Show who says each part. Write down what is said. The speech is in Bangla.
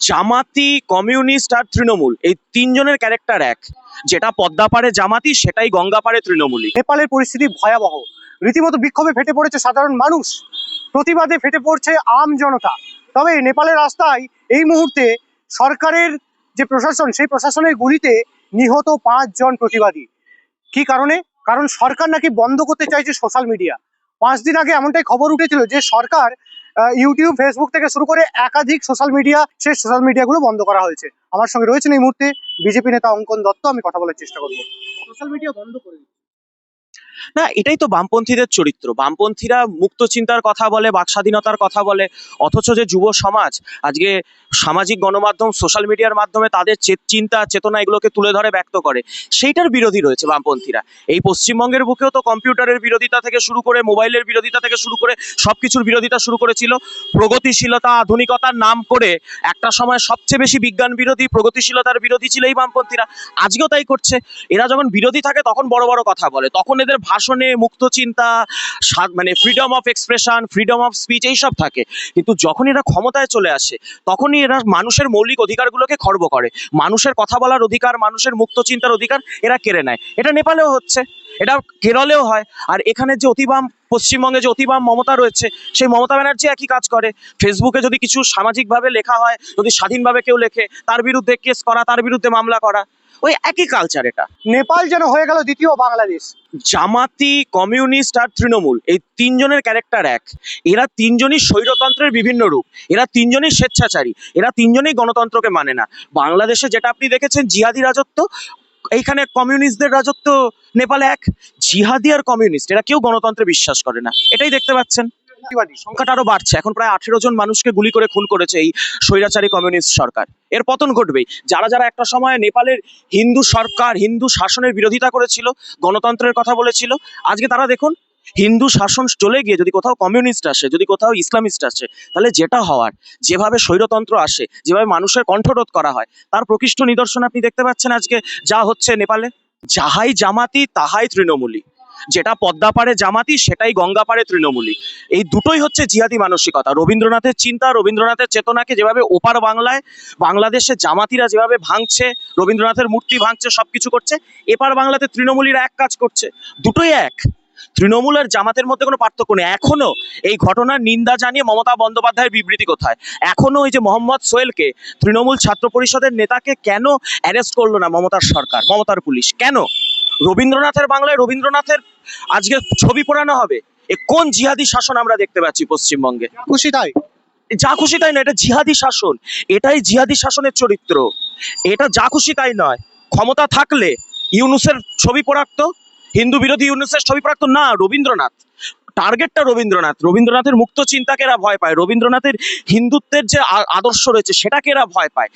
Speaker 1: জামাতি, কমিউনিস্ট আর তৃণমূল। এই তিনজনের ক্যারেক্টার এক। যেটা পদ্মাপাড়ে জামাতি, সেটাই গঙ্গাপাড়ে তৃণমূলী
Speaker 2: নেপালের পরিস্থিতি ভয়াবহ। রীতিমতো বিক্ষোভে ফেটে পড়েছে সাধারণ মানুষ। প্রতিবাদে ফেটে পড়ছে আম জনতা। তবে নেপালের রাস্তায় এই মুহূর্তে সরকারের যে প্রশাসন, সেই প্রশাসনের গুলিতে নিহত পাঁচজন প্রতিবাদী। কি কারণে? কারণ সরকার নাকি বন্ধ করতে চাইছে সোশ্যাল মিডিয়া পাঁচ দিন আগে এমনটাই খবর উঠেছিল যে সরকার ইউটিউব ফেসবুক থেকে শুরু করে একাধিক সোশ্যাল মিডিয়া সেই সোশ্যাল মিডিয়াগুলো বন্ধ করা হয়েছে আমার সঙ্গে রয়েছেন এই মুহূর্তে বিজেপি নেতা অঙ্কন দত্ত, আমি কথা বলার চেষ্টা করব সোশ্যাল মিডিয়া বন্ধ করে।
Speaker 1: না, এটাই তো বামপন্থীদের চরিত্র। বামপন্থীরা মুক্ত চিন্তার কথা বলে, বাক স্বাধীনতার কথা বলে, অথচ যে যুব সমাজ, আজকে সামাজিক গণমাধ্যম, সোশ্যাল মিডিয়ার মাধ্যমে তাদের চিন্তা, চেতনা এগুলোকে তুলে ধরে ব্যক্ত করে। সেইটার বিরোধী রয়েছে বামপন্থীরা। এই পশ্চিমবঙ্গের বুকেও তো কম্পিউটারের বিরোধিতা থেকে শুরু করে, মোবাইলের বিরোধিতা থেকে শুরু করে, সবকিছুর বিরোধিতা শুরু করেছিল। প্রগতিশীলতা, আধুনিকতার নাম করে একটা সময় সবচেয়ে বেশি বিজ্ঞান বিরোধী, প্রগতিশীলতার বিরোধী ছিল এই বামপন্থীরা। আজকেও তাই করছে। এরা যখন বিরোধী থাকে, তখন বড় বড় কথা বলে। তখন এদের ভাষণে মুক্ত চিন্তা মানে freedom of expression freedom of speech এইসব থাকে। কিন্তু যখন এরা ক্ষমতায় চলে আসে, তখনই এরা মানুষের মৌলিক অধিকারগুলোকে খর্ব করে। মানুষের কথা বলার অধিকার, মানুষের মুক্ত চিন্তার অধিকার এরা কেড়ে নেয়। এটা নেপালেও হচ্ছে। এটা কেরলেও হয়। আর এখানে যে অতিবাম পশ্চিমবঙ্গে যে অতিবাম মমতা রয়েছে সেই মমতা ব্যানার্জি একই কাজ করে। ফেসবুকে যদি কিছু সামাজিকভাবে লেখা হয় যদি স্বাধীনভাবে কেউ লেখে তার বিরুদ্ধে কেস করা তার বিরুদ্ধে মামলা করা ওই একই কালচার এটা।
Speaker 2: নেপাল যেন হয়ে গেল দ্বিতীয় বাংলাদেশ।
Speaker 1: জামাতি কমিউনিস্ট আর তৃণমূল এই তিনজনের ক্যারেক্টার এক। এরা তিনজনই স্বৈরতন্ত্রের বিভিন্ন রূপ। এরা তিনজনই স্বেচ্ছাচারী। এরা তিনজনই গণতন্ত্রকে মানে না। বাংলাদেশে যেটা আপনি দেখেছেন জিহাদি রাজত্ব এইখানে কমিউনিস্টদের রাজত্ব নেপালে এক জিহাদি আর কমিউনিস্ট এরা কেউ গণতন্ত্রে বিশ্বাস করে না। এটাই দেখতে পাচ্ছেন। সংখ্যাটা আরও বাড়ছে। এখন প্রায় আঠেরো জন মানুষকে গুলি করে খুন করেছে এই স্বৈরাচারী কমিউনিস্ট সরকার। এর পতন ঘটবেই। যারা যারা একটা সময় নেপালের হিন্দু সরকার হিন্দু শাসনের বিরোধিতা করেছিল গণতন্ত্রের কথা বলেছিল আজকে তারা দেখুন হিন্দু শাসন চলে গিয়ে যদি কোথাও কমিউনিস্ট আসে, যদি কোথাও ইসলামিস্ট আসে, তাহলে যেটা হওয়ার, যেভাবে স্বৈরতন্ত্র আসে, যেভাবে মানুষের কণ্ঠরোধ করা হয়, তার প্রকৃষ্ট নিদর্শন আপনি দেখতে পাচ্ছেন আজকে যা হচ্ছে নেপালে। যাহাই জামাতি, তাহাই তৃণমূলী। যেটা পদ্মা পদ্মাপাড়ে জামাতি, সেটাই গঙ্গা গঙ্গাপাড়ে তৃণমূলী। এই দুটোই হচ্ছে জিহাদি মানসিকতা। রবীন্দ্রনাথের চিন্তা, রবীন্দ্রনাথের চেতনাকে যেভাবে ওপার বাংলায় বাংলাদেশে জামাতিরা যেভাবে ভাঙছে, রবীন্দ্রনাথের মূর্তি ভাঙছে, সবকিছু করছে, এপার বাংলাতে তৃণমূলীরা এক কাজ করছে। দুটোই এক। তৃণমূল আর জামাতের মধ্যে কোনো পার্থক্য নেই। এখনও এই ঘটনার নিন্দা জানিয়ে মমতা বন্দ্যোপাধ্যায়ের বিবৃতি কোথায়? এখনও ওই যে মোহাম্মদ সোহেলকে তৃণমূল ছাত্র পরিষদের নেতাকে কেন অ্যারেস্ট করল না মমতার সরকার মমতার পুলিশ? কেন? রবীন্দ্রনাথের বাংলায় রবীন্দ্রনাথের আজকে ছবি পোড়ানো হবে। এ কোন জিহাদি শাসন আমরা দেখতে পাচ্ছি পশ্চিমবঙ্গে?
Speaker 2: খুশি তাই।
Speaker 1: যা খুশি তাই না এটা জিহাদি শাসন। এটাই জিহাদি শাসনের চরিত্র। এটা যা খুশি তাই নয়। ক্ষমতা থাকলে ইউনুসের ছবি পড়াতো? হিন্দু বিরোধী ইউনিসেফ ছবি প্রাপ্ত না, রবীন্দ্রনাথ। টার্গেটটা রবীন্দ্রনাথ। রবীন্দ্রনাথের মুক্ত চিন্তাকে এরা ভয় পায়? রবীন্দ্রনাথের হিন্দুত্বের যে আদর্শ রয়েছে সেটাকে এরা ভয় পায়?